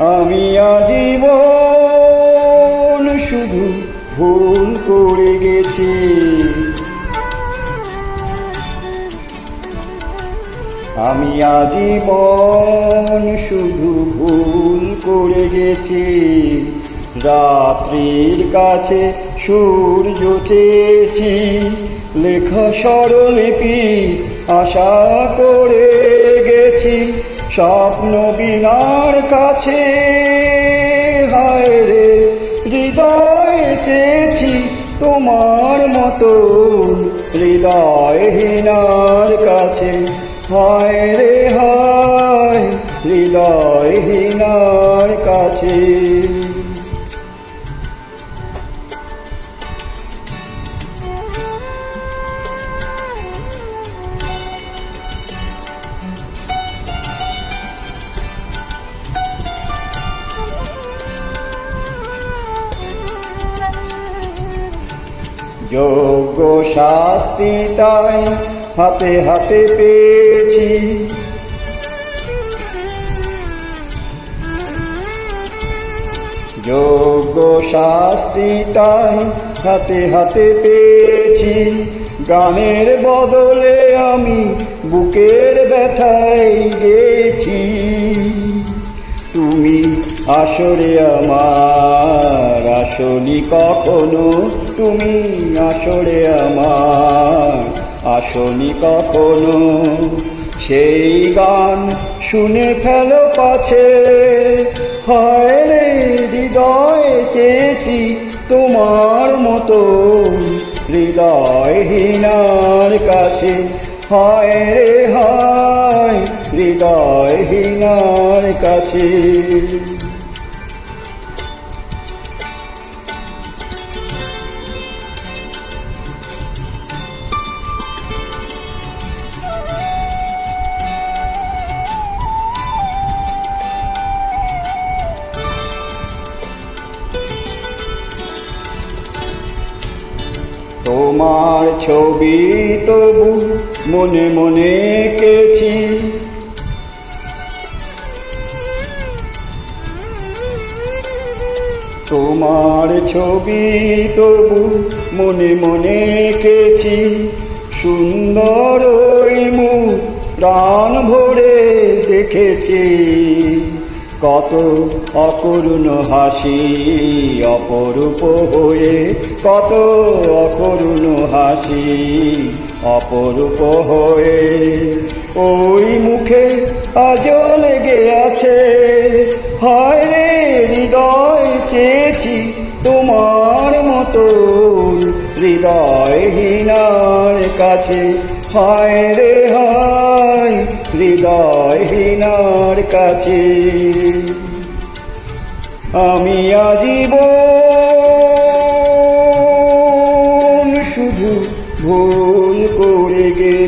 আমি আজীবন শুধু ভুল করে গেছি। আমি আজীবন শুধু ভুল করে গেছি। রাত্রির কাছে সূর্য চেয়েছি। লেখা স্বরলিপি আশা করে গেছি। স্বপ্ন বিনার কাছে, হায় রে, হৃদয় চেয়েছি তোমার হৃদয় হৃদয়হীনার কাছে, হায় রে, হায়, হৃদয়হীনার কাছে। যোগ্য শাস্তি তাই হাতে হাতে পেয়েছি। যোগ্য শাস্তি তাই হাতে হাতে পেয়েছি। গানের বদলে আমি বুকের ব্যথায় গেছি। তুমি আসরে আমার আসনি কখনো, তুমি আসরে আমার। আসনি কখনো, সেই গান শুনে ফেলো পাছে। হয় রে হৃদয় চেয়েছি তোমার মতো হৃদয় হৃদয়হীনার কাছে। হায় রে হায় হৃদয়হীনার কাছে। তোমার ছবি তবু মনে মনে কেছি। তোমার ছবি তবু মনে মনে কেছি। সুন্দর মুখ প্রাণ ভরে দেখেছি। কত অকরুণ হাসি অপরূপ হয়ে, কত অকরুণ হাসি অপরূপ হয়ে। ওই মুখে আজও লেগে আছে, হায় রে হৃদয়, চেয়েছি তোমার মতো হৃদয়হীনার কাছে। হায় রে, হায় হৃদয়হীনার কাছে। আমি আজীবন শুধু ভুল করে গেছি।